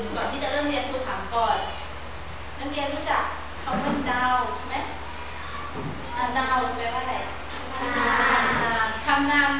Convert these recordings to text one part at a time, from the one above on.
อาก่อนอื่นก่อนที่จะเริ่มเรียนครูถามก่อนนักเรียนรู้จักคำว่าดาวไหมดาวแปลว่าอะไรคำนาม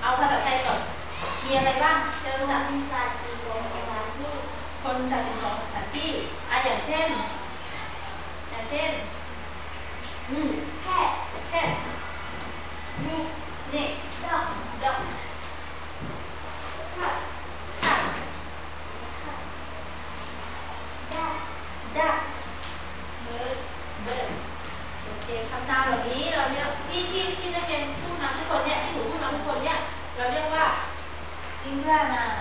เอาภาษาไทยก่อน มีอะไรบ้างที่เรารู้จักคนตัดสินของสถานที่อะอย่างเช่น อย่างเช่นอืมแค่แค่นี่นี่ดอกดอกค่ะค่ะดักเบิร์ดเบิร์ดโอ เคคำนามเหล่านี้เราเรียกที่ที่ที่นักเรียนพูดนาทุกคนเนี่ยที่หนูพูดนาทุกคนเนี่ยเราเรียกว่า singular noun